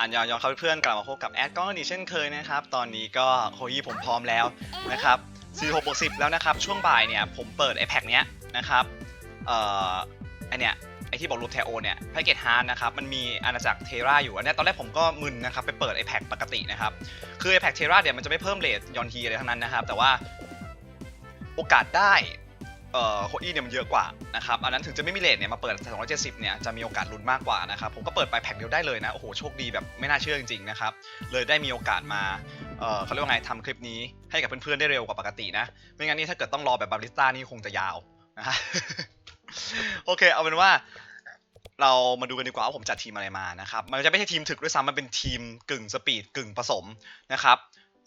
อันยองยองครับเพื่อนกลับมาพบกับแอดก้อนอีกเช่นเคยนะครับ ตอนนี้ก็โฮยี่ผมพร้อมแล้วนะครับ46บวก10 แล้วนะครับ ช่วงบ่ายเนี่ยผมเปิดไอแพคเนี้ยนะครับเอ่อไอเนี้ยไอที่บอกรูปแทโอเนี่ยแพ็กเกจฮาร์ดนะครับ มันมีอาณาจักรเทราอยู่อันเนี้ยตอนแรกผมก็มึนนะครับ ไปเปิดไอแพคปกตินะครับ คือไอแพคเทราเนี่ยมันจะไม่เพิ่มเลทยอนทีอะไรทั้งนั้นนะครับ แต่ว่าโอกาสได้ เอ่อโคอี้เนี่ยมันเยอะกว่านะครับอันนั้นถึงจะไม่มีเลทเนี่ยมาเปิด 270 เนี่ยจะมีโอกาสลุ้นมากกว่านะครับผมก็เปิดไปแพ็คเดียวได้เลยนะโอ้โหโชคดีแบบไม่น่าเชื่อจริงๆนะครับเลยได้มีโอกาสมาเอ่อเขาเรียกว่าไงทำคลิปนี้ให้กับเพื่อนๆได้เร็วกว่าปกตินะไม่งั้นนี่ถ้าเกิดต้องรอแบบบาริสต้านี่คงจะยาวนะฮะโอเคเอาเป็นว่าเรามาดูกันดีกว่าว่าผมจัดทีมอะไรมานะครับมันจะไม่ใช่ทีมถึกด้วยซ้ำมันเป็นทีมกึ่งสปีดกึ่งผสมนะครับ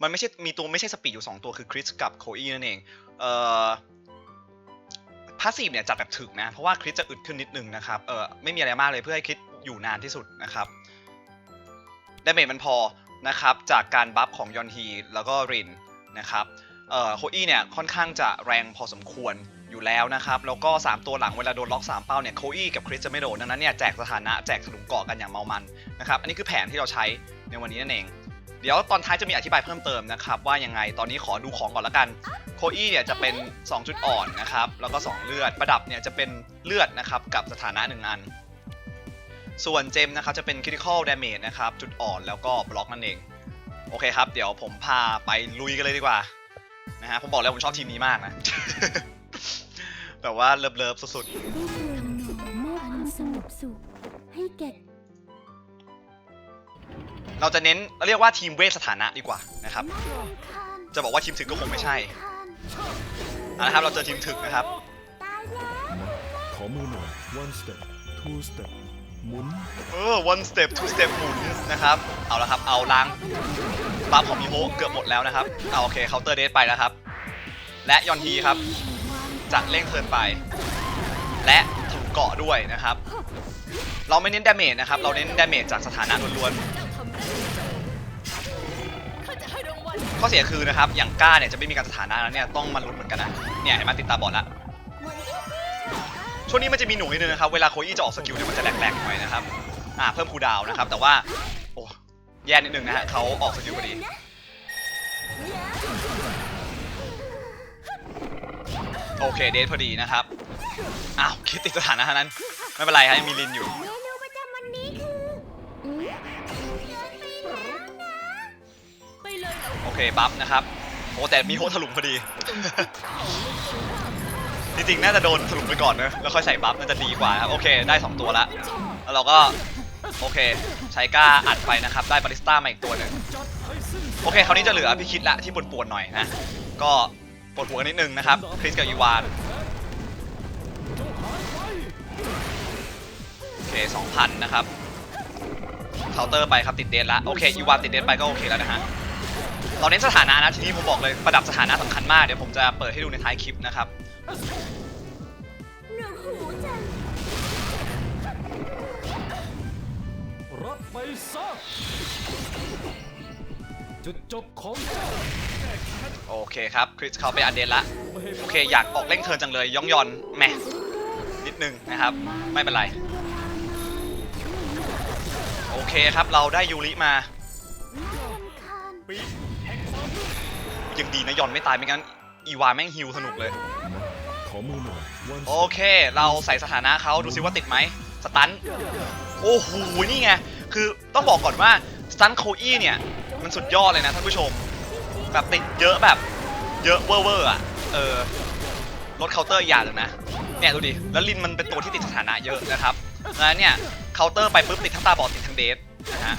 มันไม่ใช่มีตัวไม่ใช่สปีดอยู่ 2 ตัวคือคริสกับโคอีนั่นเองเอ่อ พาสซีฟเนี่ยจัดแบบถึกนะ เพราะว่าคริสจะอึดขึ้นนิดนึงนะครับ เออไม่มีอะไรมากเลยเพื่อให้คริสอยู่นานที่สุดนะครับดาเมจมันพอนะครับจากการบัฟของยอนฮีแล้วก็รินนะครับเอ่อโคอี้เนี่ยค่อนข้างจะแรงพอสมควรอยู่แล้วนะครับ แล้วก็ 3 ตัวหลังเวลาโดนล็อก 3 เป้าเนี่ยโคอี้กับคริสจะไม่โดนดังนั้นเนี่ยแจกสถานะแจกถลุงเกาะกันอย่างเมามันนะครับ อันนี้คือแผนที่เราใช้ในวันนี้นั่นเอง เดี๋ยวตอนท้ายจะมีอธิบายเพิ่มเติมนะครับว่ายังไงตอนนี้ขอดูของก่อนละกันโคอี้เนี่ยจะเป็น 2 จุดอ่อนนะครับแล้วก็ 2 เลือดประดับเนี่ยจะเป็นเลือดนะครับกับสถานะ 1 อัน ส่วนเจมนะครับจะเป็น critical damage นะครับจุดอ่อนแล้วก็บล็อกนั่นเอง โอเคครับ เดี๋ยวผมพาไปลุยกันเลยดีกว่านะฮะผมบอกแล้วผมชอบทีมนี้มากนะแบบว่าเลิฟๆสุดได้โปรดมอบความสงบสุขให้แก่ๆ เราจะเน้นเรียกว่าทีมเวทสถานะดีกว่านะครับน่ารำคาญจะบอกว่าทีมถึกก็คงไม่ใช่รำคาญเอาละครับเราเจอทีมถึกนะครับตายแล้วขอมือหน่อย one step two step หมุนเออ one step two step หมุนนะครับ เอาละครับ เอาล้างบัฟของมิโฮเกือบหมดแล้วนะครับ เอาโอเคเคาน์เตอร์เดสไปแล้วครับ และยอนฮีครับจะเร่งเทิร์นไป และถูกเกาะด้วยนะครับ เราไม่เน้นดาเมจนะครับ เราเน้นดาเมจจากสถานะล้วนๆ ข้อเสียคือนะครับ อย่างก้าเนี่ยจะไม่มีการสถานะแล้วเนี่ยต้องมาลุ้นเหมือนกันนะ เนี่ยเห็นไหมาติดตาบอดล้วช่วงนี้มันจะมีหนูนิดนึงนะครับ เวลาโคอี้จะออกสกิลเนี่ยมันจะแหลกๆหน่อยนะครับ อ่าเพิ่มคูดาวน์นะครับ แต่ว่าโอ้แย่นิดนึงนะฮะเขาออกสกิลพอดีโอเคเดทพอดีนะครับ อ้าวคิดติดสถานะนั้น ไม่เป็นไรครับยังมีลินอยู่ บัฟนะครับโอ้แต่มีโฮถลุงพอดี จริงๆ น่าจะโดนถลุงไปก่อนนะแล้วค่อยใส่บัฟน่าจะดีกว่าครับ โอเค ได้ 2 ตัวละแล้วเราก็ โอเค ใช้ก้าอัดไปนะครับ ได้บาริสต้ามาอีกตัวหนึ่งโอเค คราวนี้จะเหลือพี่คิดละที่ปวดๆหน่อยนะ ก็ปวดหัวนนิดนึงนะครับ คริสกับอีวานโอเค2,000นะครับเคาน์เตอร์ไปครับติดเดนละโอเคอีวานติดเดนไปก็โอเคแล้วนะฮะ เราเน้นสถานะนะทีนี้ผมบอกเลยประดับสถานะสำคัญมากเดี๋ยวผมจะเปิดให้ดูในท้ายคลิปนะครับรับไปซะจุดจบของแกโอเคครับคริสเขาไปอันเดนละโอเคอยากออกเร่งเทินจังเลยย่องยอนแหมนิดนึงนะครับ ไม่เป็นไรโอเคครับเราได้ยูริมา ยังดีนะยอนไม่ตายไม่งั้นอีวาแม่งฮิวสนุกเลยขอมือหน่อย one โอ step เค เราใส่สถานะเขาดูซิว่าติดไหมสตันโอ้โหนี่ไง คือต้องบอกก่อนว่าสตันโคอี้เนี่ย มันสุดยอดเลยนะท่านผู้ชม แบบติดเยอะแบบเยอะเวอร์เวอร์อะ เออลดเคาน์เตอร์อีกอย่างหนึ่งนะ เนี่ยดูดิ แล้วลินมันเป็นตัวที่ติดสถานะเยอะนะครับดังนั้นเนี่ยเคาน์เตอร์ไปปุ๊บติดทั้งตาบอดติดทั้งเดทนะฮะ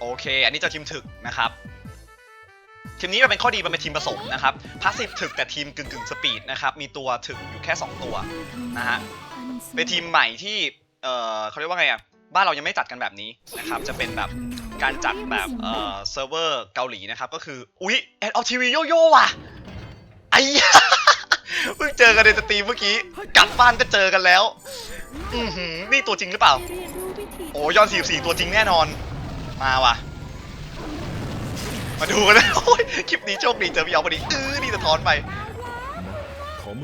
โอเค อันนี้จะทีมถึกนะครับทีมนี้มันเป็นข้อดีมันเป็นทีมผสมนะครับพาสซีฟถึกแต่ทีมกึ่งกึ่งสปีดนะครับมีตัวถึกอยู่แค่ 2 ตัวนะฮะเป็นทีมใหม่ที่เออเขาเรียกว่าไงอะบ้านเรายังไม่จัดกันแบบนี้นะครับจะเป็นแบบการจัดแบบเออเซิร์ฟเวอร์เกาหลีนะครับก็คืออุ๊ยแอดออฟทีวีโยโย่ว่ะไอ้ยะเพิ่งเจอกันในสตรีมเมื่อกี้กลับบ้านก็เจอกันแล้วอือหือนี่ตัวจริงหรือเปล่าเรียอนรู้วิธีโอ้ยอด44ตัวจริงแน่นอน มาว่ะ มาดูกันนะโอ้ยคลิปนี้โชคดีเจอพี่เอาพอดีอือนี่สะท้อนไป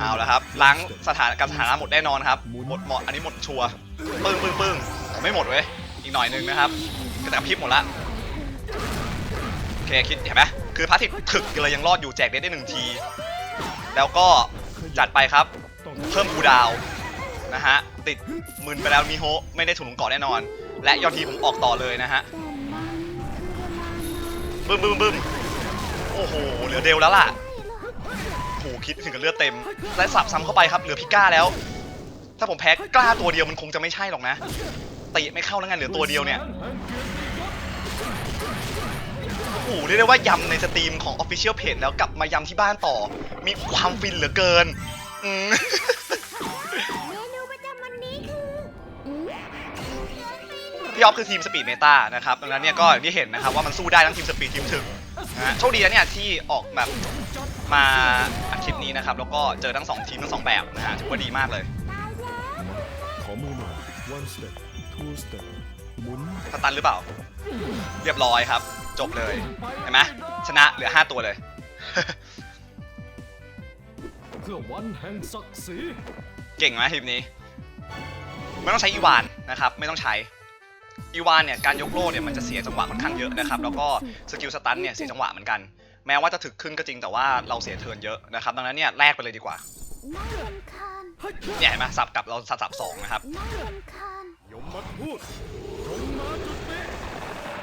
เอาละครับ ล้างสถานการสถานะหมดแน่นอนครับ หมดหมดอันนี้หมดชัวร์ปึ้งปึ้งปึ้งไม่หมดเว้ย อีกหน่อยนึงนะครับกระตับพริบหมดละโอเคคิดเห็นไหมคือพระอาทิตย์ถึกเลยยังรอดอยู่แจกได้ได้หนึ่งที แล้วก็จัดไปครับ เพิ่มคูดาวน์นะฮะติดหมื่นไปแล้วมีโฮไม่ได้ถุงเกาะแน่นอน และยอดทีผมออกต่อเลยนะฮะ บึ้มบึ้มบึ้มโอ้โห เหลือเดลแล้วล่ะโหคิดถึงกับเลือดเต็ม และสับซ้ำเข้าไปครับ เหลือพิก้าแล้ว ถ้าผมแพ้กล้าตัวเดียวมันคงจะไม่ใช่หรอกนะตีไม่เข้าแล้วไงเหลือตัวเดียวเนี่ย โอ้โห เรียกได้ว่ายำในสตรีมของ Official Page แล้วกลับมายำที่บ้านต่อ มีความฟินเหลือเกิน อืม พี่ออฟคือทีมสปีดเมตานะครับดังนั้นเนี่ยก็อย่างที่เห็นนะครับว่ามันสู้ได้ทั้งทีมสปีดทีมถึกนะฮะโชคดีนะเนี่ยที่ออกแบบมาอัดคลิปนี้นะครับแล้วก็เจอทั้งสองทีมทั้งสองแบบนะฮะถือว่าดีมากเลยขอมือหน่อย one step two step หมุนสตันหรือเปล่า เรียบร้อยครับ จบเลยเห็นไหมชนะเหลือ 5 ตัวเลยเพื่อวันแห่งศักดิ์ศรีเก่งไหมทีมนี้ ไม่ต้องใช้อีวานนะครับ ไม่ต้องใช้ อีวานเนี่ยการยกโล่เนี่ยมันจะเสียจังหวะค่อนข้างเยอะนะครับแล้วก็สกิลสตันเนี่ยเสียจังหวะเหมือนกัน แม้ว่าจะถึกขึ้นก็จริงแต่ว่าเราเสียเทิร์นเยอะนะครับดังนั้นเนี่ยแลกไปเลยดีกว่าน่ารำคาญเนี่ยเห็นไหมสับกลับเราสับสับสองนะครับน่ารำคาญยมมาทูตจงมาจุติ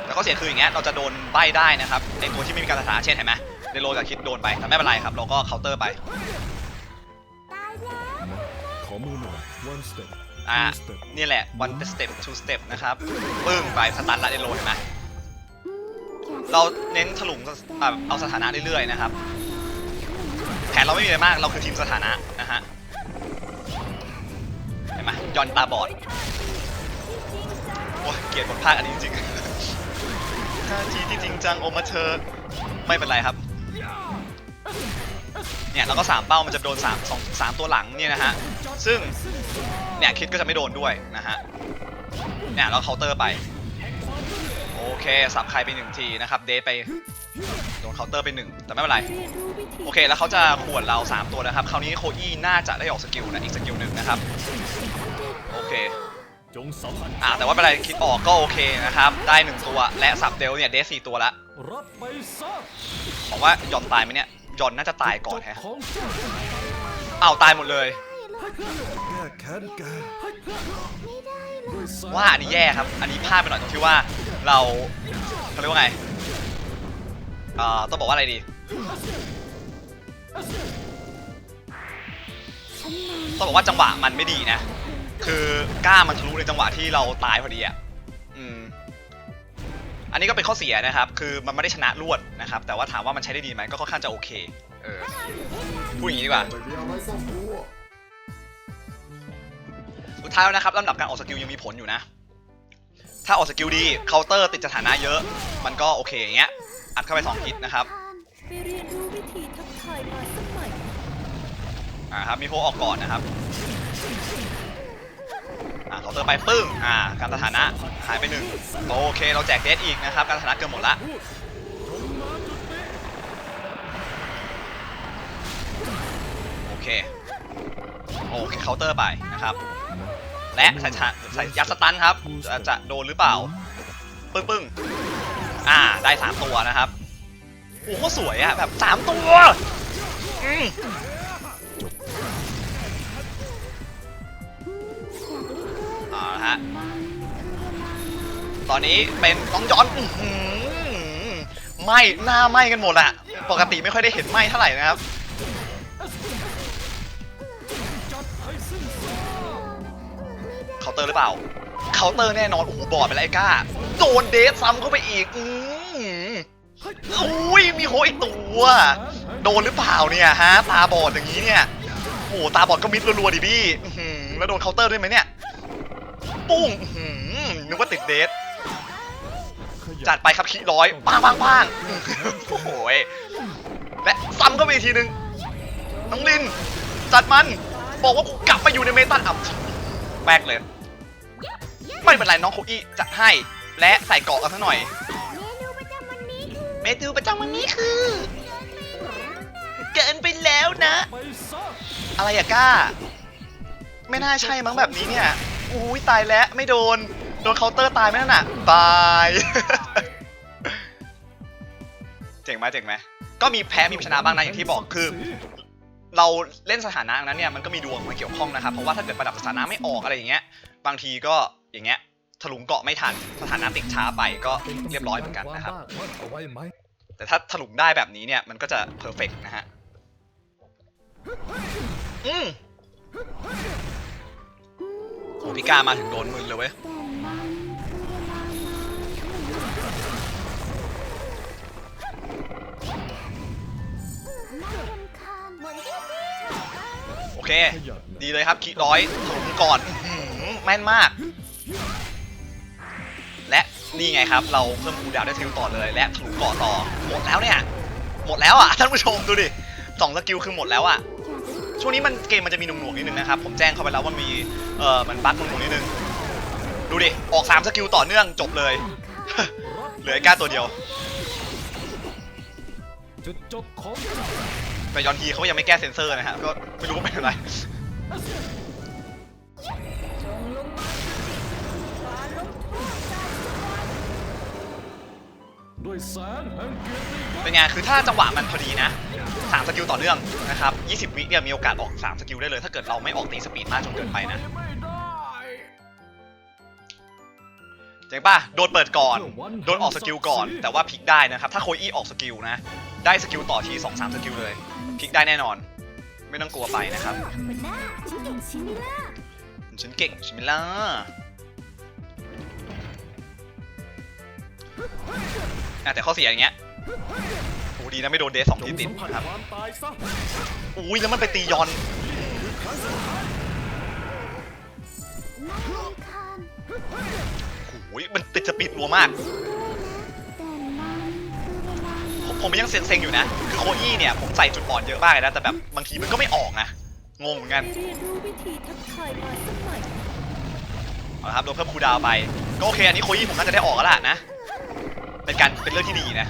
แล้วก็เสียคืออย่างเงี้ยเราจะโดนใบได้นะครับในตัวที่ไม่มีการสถานะเช่นเห็นไหมเดโลกับคิดโดนไปแต่ไม่เป็นไรครับ เราก็เคาน์เตอร์ไปตายแล้วขอมือหน่อย one step อ่า two step นี่แหละ one step two step นะครับปึ้งไปสตันละเดโลเห็นไหมอืมอยกเราเน้นถลุงอ่าเอาสถานะเรื่อยๆนะครับแผนเราไม่มีอะไรมากเราคือทีมสถานะนะฮะเห็นไหมยอนตาบอดโอ้ยเกลียดบทภาคอันนี้จริงๆท่าทีที่จริงจังโอมาเธอไม่เป็นไรครับเนี่ยเราก็สามเป้ามันจะโดนสามสองสามตัวหลังเนี่ยนะฮะซึ่ง เนี่ยคิดก็จะไม่โดนด้วยนะฮะเนี่ยเราเคาน์เตอร์ไปโอเคสับใครไปหนึ่งทีนะครับเดทไปโดนเคาน์เตอร์ไปหนึ่งแต่ไม่เป็นไรโอเคแล้วเขาจะขวนเรา 3 ตัวนะครับ คราวนี้โคอี้น่าจะได้ออกสกิลนะอีกสกิลหนึ่งนะครับโอเคจงสัมผัสอ่าแต่ว่าเป็นไรคิดออกก็โอเคนะครับได้ 1 ตัวและสับเดลเนี่ยเดสสี่ตัวละบอกว่ายอนตายไหมเนี่ยยอนน่าจะตายก่อนแฮะเอ้าวตายหมดเลย แก้แค้นกไม่ได้เลยด้วยสยว่าอันนี้แย่ครับ อันนี้พลาดไปหน่อยตรงที่ว่าเราเขาเรียกว่าไงเอ่อต้องบอกว่าอะไรดี ต้องบอกว่าจังหวะมันไม่ดีนะ คือกล้ามันทะลุในจังหวะที่เราตายพอดีอะอืมอันนี้ก็เป็นข้อเสียนะครับ คือมันไม่ได้ชนะรวดนะครับ แต่ว่าถามว่ามันใช้ได้ดีไหมก็ค่อนข้างจะโอเค เออ พูดอย่างนี้ดีกว่า ท้ายแล้วนะครับลำดับการออกสกิลยังมีผลอยู่นะ ถ้าออกสกิลดีเคาน์เตอร์ติดสถานะเยอะ มันก็โอเคอย่างเงี้ย อัดเข้าไป2ฮิตนะครับไปเรียนรู้วิธีทักทายมาสักหน่อยอ่าครับมีโพออกก่อนนะครับอ่าเคาน์เตอร์ไปปึ้งอ่าการสถานะหายไปหนึ่งโอเคเราแจกเดสอีกนะครับ การสถานะเกินหมดละโอเคโอเคเคาน์เตอร์ไปนะครับ และใส่ชาใส่ยัดสตันครับจะจะโดนหรือเปล่า ปึ้งปึ้งอ่าได้สามตัวนะครับโอ้โหสวยอะแบบสามตัวอืมอยากเอาละฮะตอนนี้เป็นน้องย้อนอื้อหือไหม่หน้าไหม้กันหมดอะปกติไม่ค่อยได้เห็นไหม้เท่าไหร่นะครับ เคาน์เตอร์หรือเปล่าเคาน์เตอร์แน่นอนโอ้โหบอดไปแล้วไอ้ก้าโดนเดทซ้ำเข้าไปอีกอืออุ้ยมีโหอีกตัวโดนหรือเปล่าเนี่ยฮะตาบอดอย่างนี้เนี่ยโอ้โหตาบอดก็มิดรัวๆดิพี่แล้วโดนเคาน์เตอร์ด้วยไหมเนี่ยปุ้งนึกว่าติดเดทจัดไปครับขี้ร้อยปังปังปังโอ้โหยและซ้ำก็ไปอีกทีนึงน้องลินจัดมัน บอกว่ากูกลับมาอยู่ในเมตาอัพ แบกเลย ไม่เป็นไรน้องโคอี้จัดให้ และใส่เกราะกันซะหน่อยเมนูประจำวันนี้คือเมนูประจำวันนี้คือ เกินไปแล้วนะไปซะอะไรอะก้า ไม่น่าใช่มั้งแบบนี้เนี่ยอุ้ยตายแล้วไม่โดน โดนเคาน์เตอร์ตายไหมนั่นน่ะตายเจ๋งไหมเจ๋งไหมก็มีแพ้มีชนะบ้างนะอย่างที่บอกคือ เราเล่นสถานะนั้นเนี่ยมันก็มีดวงมาเกี่ยวข้องนะครับเพราะว่าถ้าเกิดประดับสถานะไม่ออกอะไรอย่างเงี้ยบางทีก็อย่างเงี้ยถลุงเกาะไม่ทันสถานะติดช้าไปก็เรียบร้อยเหมือนกันนะครับ แต่ถ้าถลุงได้แบบนี้เนี่ยมันก็จะเพอร์เฟกนะฮะอืมโอพี่กามาถึงโดนมึนเลยเว้ย โอเค ดีเลยครับคีร้อยถุงก่อนแม่นมาก และนี่ไงครับ เราเพิ่มคูดาวได้ทิวต่อเลย และถุงเกาะต่อ หมดแล้วเนี่ย หมดแล้วอะท่านผู้ชมดูดิสองสกิลคือหมดแล้วอะช่วงนี้มันเกมมันจะมีหน่วงๆนิดนึงนะครับ ผมแจ้งเข้าไปแล้วว่ามีเออมันบั๊กหน่วงๆนิดนึง ดูดิ ออก 3 สกิลต่อเนื่องจบเลย เหลือก้าตัวเดียวจุดจบของ แต่ยอนทีเขายังไม่แก้เซ็นเซอร์นะฮะ ก็ไม่รู้ว่าเป็นอะไร ด้วยแสงแห่งเกียรติเป็นไง คือถ้าจังหวะมันพอดีนะสามสกิลต่อเนื่องนะครับ 20 วิเนี่ยมีโอกาสออก3สกิลได้เลย ถ้าเกิดเราไม่ออกตีสปีดมากจนเกินไปนะ ไม่ได้เจ๋งป่ะ โดนเปิดก่อน โดนออกสกิลก่อน แต่ว่าพลิกได้นะครับ ถ้าโคอี้ออกสกิลนะ ได้สกิลต่อที2 3 สกิลเลย พลิกได้แน่นอน ไม่ต้องกลัวไปนะครับธรรมดาฉันเก่งชิมิล่าฉันเก่งใช่ไหมล่ะอะแต่ข้อเสียอย่างเงี้ยโอ้ดีนะไม่โดนเดสสองจงทีติดสัมผัสนะครับความตายซะอุ้ยแล้วมันไปตียอนน่ารำคาญโอ้ยมันติดสปีดรัวมาก ผมผมยังเซ็งๆอยู่นะคือโคอี้เนี่ยผมใส่จุดอ่อนเยอะมากเลยนะแต่แบบบางทีมันก็ไม่ออกนะงงเหมือนกันเรียนรู้วิธีทักทายมาสักหน่อยเอาละครับโดนเพิ่มคูลดาวน์ไปก็โอเคอันนี้โคอี้ผมน่าจะได้ออกแล้วล่ะนะเป็นการเป็นเรื่องที่ดีนะ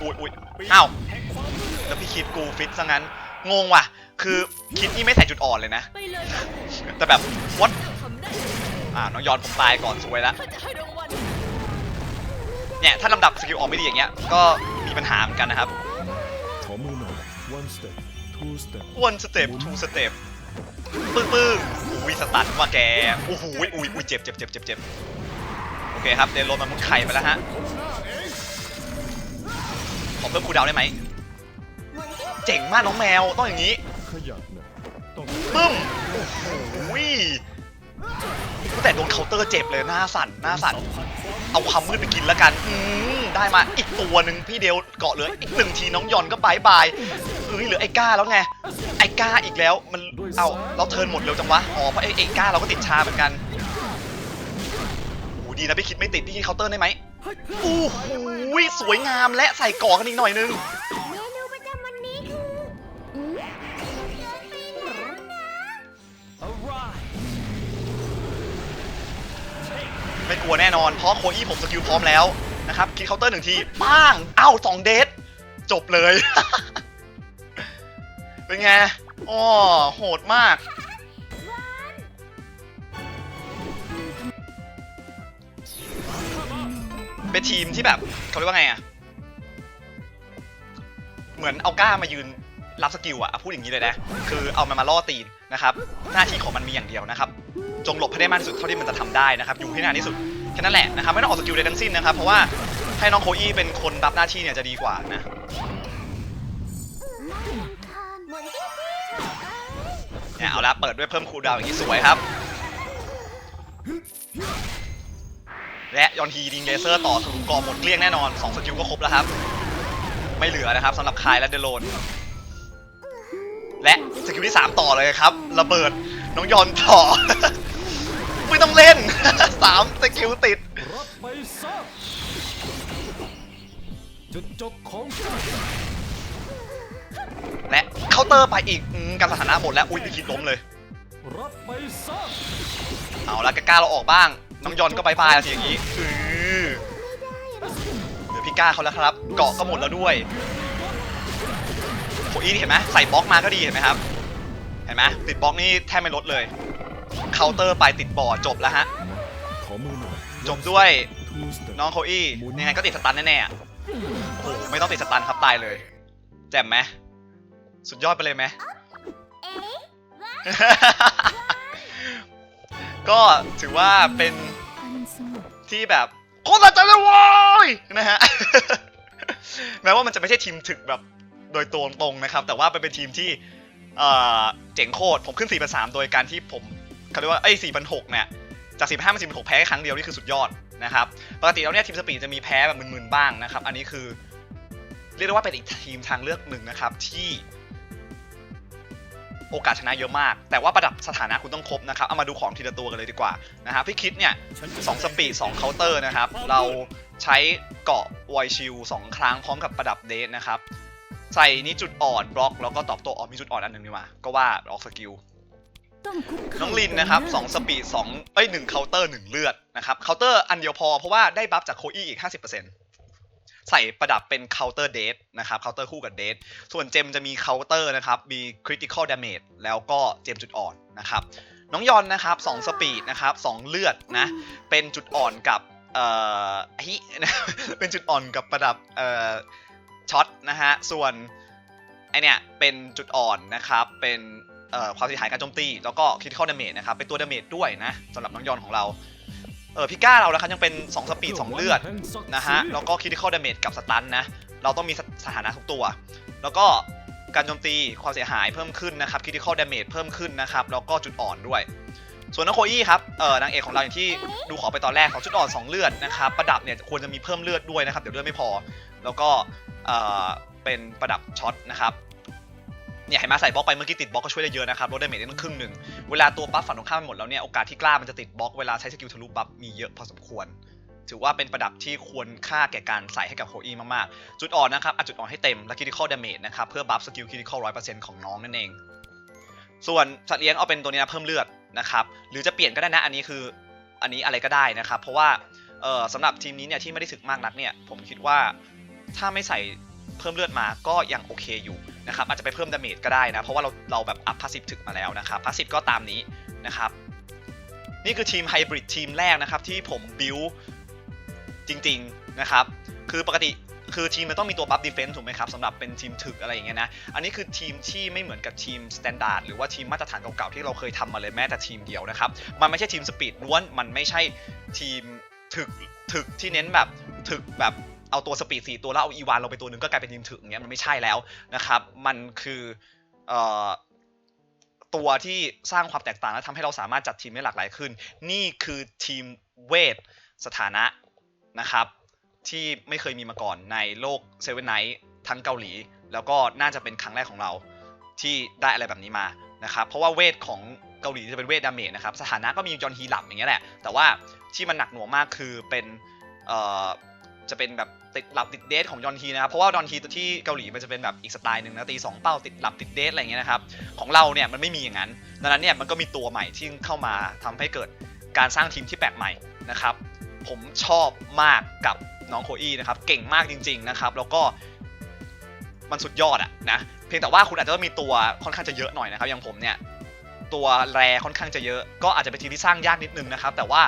อุ้ยอุ้ยอ้าวแล้วพี่คิดกูฟิตซะงั้นงงว่ะ คือคิดนี่ไม่ใส่จุดอ่อนเลยนะ ไปเลยแต่แบบวัดทำได้อ่าน้องยอนผมตายก่อนสวยแล้วข้าจะให้รางวัล เนี่ยถ้าลำดับสกิลออกไม่ดีอย่างเงี้ยก็มีปัญหาเหมือนกันนะครับขอมือหน่อย one step two step one step two step ปึ้งปึ้งอุ้ยสตันว่าแกโอ้โหอุ้ยอุ้ยเจ็บเจ็บเจ็บเจ็บเจ็บโอเคครับเดนโรนมันมุดไข่ไปแล้วฮะขอเพิ่มคูลดาวน์ได้ไหมเจ๋งมากน้องแมวต้องอย่างนี้ขยันนะต้องปึ้มโอ้โหตั้งแต่โดนเคาน์เตอร์เจ็บเลยหน้าสั่นหน้าสั่น เอาความมืดไปกินแล้วกันอืมได้มาอีกตัวหนึ่งพี่เดวเกาะเหลืออีกหนึ่งทีน้องยอนก็บายบายเอ้ยเหลือไอ้ก้าแล้วไงไอ้ก้าอีกแล้วมันเอาเราเทิร์นหมดเร็วจังวะอ๋อเพราะไอ้ไอ้ก้าเราก็ติดชาเหมือนกันโอ้ดีนะพี่คิดไม่ติดพี่คิดเคาน์เตอร์ได้ไหมโอ้โหสวยงามและใส่ก่อกันอีกหน่อยนึง ไม่กลัวแน่นอน เพราะโคอี้ผมสกิลพร้อมแล้วนะครับคิดเคาน์เตอร์หนึ่งทีป้างเอ้าสองเดทจบเลย เป็นไงอ๋อโหดมาก เป็นทีมที่แบบเขาเรียกว่าไงอะเหมือนเอาก้ามายืนรับสกิลอะพูดอย่างนี้เลยนะ คือเอามันมาล่อตีนนะครับ หน้าที่ของมันมีอย่างเดียวนะครับ จงหลบให้ได้มากที่สุดเท่าที่มันจะทำได้นะครับอยู่ให้นานที่สุดแค่นั้นแหละนะครับไม่ต้องออกสกิลใดทั้งสิ้นนะครับเพราะว่าให้น้องโคอี้เป็นคนรับหน้าที่เนี่ยจะดีกว่านะเนี่ยเอาละเปิดด้วยเพิ่มคูลดาวอย่างนี้สวยครับ และยอนทีดิงเลเซอร์ต่อทะลุกรอบหมดเกลี้ยงแน่นอน2สกิลก็ครบแล้วครับ ไม่เหลือนะครับสำหรับคายและเดโลนและสกิลที่ 3 ต่อเลยครับ ระเบิดน้องยอนต่อ ไม่ต้องเล่น3สกิลติด รับไปซะจุดจบของเจ้าและเคาน์เตอร์ไปอีกอืมการสถานะหมดแล้ว อุ้ยพี่คิดล้มเลย รับไปซะเอาละกล้าเราออกบ้าง น้องยอนก็บายบายแล้วสิอย่างนี้อือเหลือพี่ก้าเขาแล้วครับ เกาะก็หมดแล้วด้วยโคอี้นี่เห็นไหมใส่บล็อกมาก็ดีเห็นไหมครับ เห็นไหมติดบล็อกนี่แทบไม่ลดเลย เคาน์เตอร์ไปติดบอร์ดจบแล้วฮะ ขอมือหน่อยจบด้วย two step น้องโคอี้ยังไงก็ติดสตันแน่ๆอะโอ้โหไม่ต้องติดสตันครับตายเลย แจ่มไหมสุดยอดไปเลยไหม ก็ถือว่าเป็นอันสงบที่แบบโคตรตัดใจเลยโว้ยนะฮะ แม้ว่ามันจะไม่ใช่ทีมถึกแบบโดยตรงตรงๆนะครับ แต่ว่าเป็นเป็นทีมที่เอ่อเจ๋งโคตรผมขึ้น4 3 3โดยการที่ผม เขาเรียกว่าไอ้4 6 0เนี่ยจาก15เป็น16แพ้แค่ครั้งเดียวนี่คือสุดยอดนะครับปกติแล้วเนี่ยทีมสปีดจะมีแพ้แบบมึนๆบ้างนะครับ อันนี้คือ เรียกได้ว่าเป็นอีกทีมทางเลือกหนึ่งนะครับที่โอกาสชนะเยอะมาก แต่ว่าประดับสถานะคุณต้องครบนะครับ เอามาดูของทีละตัวกันเลยดีกว่านะครับพี่คิดเนี่ยสองสปีดสองเคาน์เตอร์นะครับ เราใช้เกาะไวชิลสองครั้งพร้อมกับประดับเดทนะครับ ใส่นี่จุดอ่อนบล็อก แล้วก็ตอบโต้ออมีจุดอ่อนอันหนึ่งนี่มา ก็ว่าออกสกิล ต้องคุกเข่าน้องลินนะครับต่สองสปีดสองเอ้ยหนึ่งเคาน์เตอร์หนึ่งเลือดนะครับเคาน์เตอร์อันเดียวพอเพราะว่าได้บัฟจากโคอี้อีก 50%ใส่ประดับเป็นเคาน์เตอร์เดทนะครับเคาน์เตอร์คู่กับเดทส่วนเจมจะมีเคาน์เตอร์นะครับมีคริติคอลดาเมจแล้วก็เจมจุดอ่อนนะครับน้องยอนนะครับสองสปีดนะครับสองเลือดนะเป็นจุดอ่อนกับเอ่อฮินะเป็นจุดอ่อนกับประดับเอ่อช็อตนะฮะส่วนไอเนี่ยเป็นจุดอ่อนนะครับเป็นเอ่อ ความเสียหายการโจมตี แล้วก็คิดข้อดาเมจนะครับ เป็นตัวดาเมจด้วยนะสำหรับน้องยอนของเรา เออพี่ก้าเรานะครับยังเป็น 2 สปีด 2 เลือดนะฮะ แล้วก็คิดข้อดาเมจกับสตันนะ เราต้องมีสถานะทุกตัว แล้วก็การโจมตีความเสียหายเพิ่มขึ้นนะครับคิดข้อดาเมจเพิ่มขึ้นนะครับ แล้วก็จุดอ่อนด้วย ส่วนน้องโคอี้ครับ เออนางเอกของเราอย่างที่ดูขอไปตอนแรกของจุดอ่อน 2 เลือดนะครับ ประดับเนี่ยควรจะมีเพิ่มเลือดด้วยนะครับ เดี๋ยวเลือดไม่พอ แล้วก็ เออเป็นประดับช็อตนะครับ เนี่ยเห็นไหมาใส่บล็อกไปเมื่อกี้ติดบล็อกก็ช่วยได้เยอะนะครับลดดาเมจได้ตั้งครึ่งหนึ่งเวลาตัวบัฟฝั่งตรงข้ามหมดแล้วเนี่ยโอกาสที่กล้ามันจะติดบล็อกเวลาใช้สกิลทะลุบัฟมีเยอะพอสมควร ถือว่าเป็นประดับที่ควรค่าแก่การใส่ให้กับโคอี้มากๆ จุดอ่อนนะครับอัดจุดอ่อนให้เต็มและคิดข้อดาเมจนะครับเพื่อบัฟสกิลคิดข้อร้อยเปอร์เซ็นต์ของน้องนั่นเอง ส่วนสัตว์เลี้ยงเอาเป็นตัวนี้นะเพิ่มเลือดนะครับหรือจะเปลี่ยนก็ได้นะอันนี้คืออันนี้อะไรก็ได้นะครับเพราะว่าเออสำหรับทีมนี้เนี่ยที่ไม่ได้ถึกมากนักเนี่ยผมคิดว่าถ้าไม่ใส่เพิ่มเลือดมาก็ยังโอเคอยู่ นะครับอาจจะไปเพิ่มดาเมจก็ได้นะ เพราะว่าเราเราแบบอัพพาสซีฟถึกมาแล้วนะครับพาสซีฟก็ตามนี้นะครับนี่คือทีมไฮบริดทีมแรกนะครับที่ผมบิวจริงๆนะครับคือปกติคือทีมมันต้องมีตัวบัฟดีเฟนซ์ถูกไหมครับสำหรับเป็นทีมถึกอะไรอย่างเงี้ยนะอันนี้คือทีมที่ไม่เหมือนกับทีมสแตนดาร์ดหรือว่าทีมมาตรฐานเก่าๆที่เราเคยทำมาเลยแม้แต่ทีมเดียวนะครับมันไม่ใช่ทีมสปีดล้วนมันไม่ใช่ทีมถึกถึกที่เน้นแบบถึกแบบ เอาตัวสปีดสี่ตัวแล้วเอาอีวานลงไปตัวหนึ่งก็กลายเป็นทีมถึงเงี้ยมันไม่ใช่แล้วนะครับ มันคือเอ่อตัวที่สร้างความแตกต่างและทำให้เราสามารถจัดทีมได้หลากหลายขึ้น นี่คือทีมเวทสถานะนะครับ ที่ไม่เคยมีมาก่อนในโลกเซเว่นไนท์ทั้งเกาหลี แล้วก็น่าจะเป็นครั้งแรกของเราที่ได้อะไรแบบนี้มานะครับ เพราะว่าเวทของเกาหลีจะเป็นเวทดาเมจนะครับ สถานะก็มียอนฮีหลับอย่างเงี้ยแหละ แต่ว่าที่มันหนักหน่วงมากคือเป็นเอ่อจะเป็นแบบ ติดหลับติดเดทของยอนฮีนะครับเพราะว่ายอนฮีตัวที่เกาหลีมันจะเป็นแบบอีกสไตล์หนึ่งนะตีสองเป้าติดหลับติดเดทอะไรเงี้ยนะครับของเราเนี่ยมันไม่มีอย่างนั้นดังนั้นเนี่ยมันก็มีตัวใหม่ที่เข้ามาทำให้เกิดการสร้างทีมที่แปลกใหม่นะครับผมชอบมากกับน้องโคอี้นะครับเก่งมากจริง ๆนะครับ แล้วก็มันสุดยอดอะนะเพียงแต่ว่าคุณอาจจะต้องมีตัวค่อนข้างจะเยอะหน่อยนะครับอย่างผมเนี่ย ตัวแรค่อนข้างจะเยอะ ก็อาจจะเป็นทีมที่สร้างยากนิดนึงนะครับ แต่ว่า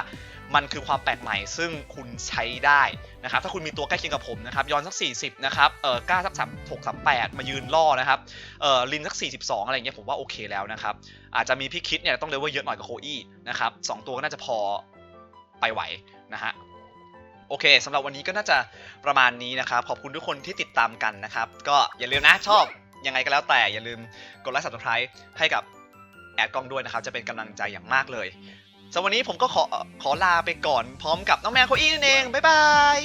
มันคือความแปลกใหม่ซึ่งคุณใช้ได้นะครับ ถ้าคุณมีตัวใกล้เคียงกับผมนะครับยอนสัก 40 นะครับเออก้าสักสามหกสามแปดมายืนล่อนะครับเออลินสัก 42 อะไรเงี้ยผมว่าโอเคแล้วนะครับ อาจจะมีพี่คิดเนี่ยต้องเลเวลเยอะหน่อยกับโคอี้นะครับสองตัวก็น่าจะพอไปไหวนะฮะโอเคสำหรับวันนี้ก็น่าจะประมาณนี้นะครับ ขอบคุณทุกคนที่ติดตามกันนะครับ ก็อย่าลืมนะชอบยังไงก็แล้วแต่อย่าลืมกดไลค์ subscribe ให้กับ ดกล้องด้วยนะครับ จะเป็นกำลังใจอย่างมากเลยสำหรับวันนี้ผมก็ขอขอลาไปก่อนพร้อมกับน้องแมวโคอี้นั่นเอง บ๊ายบาย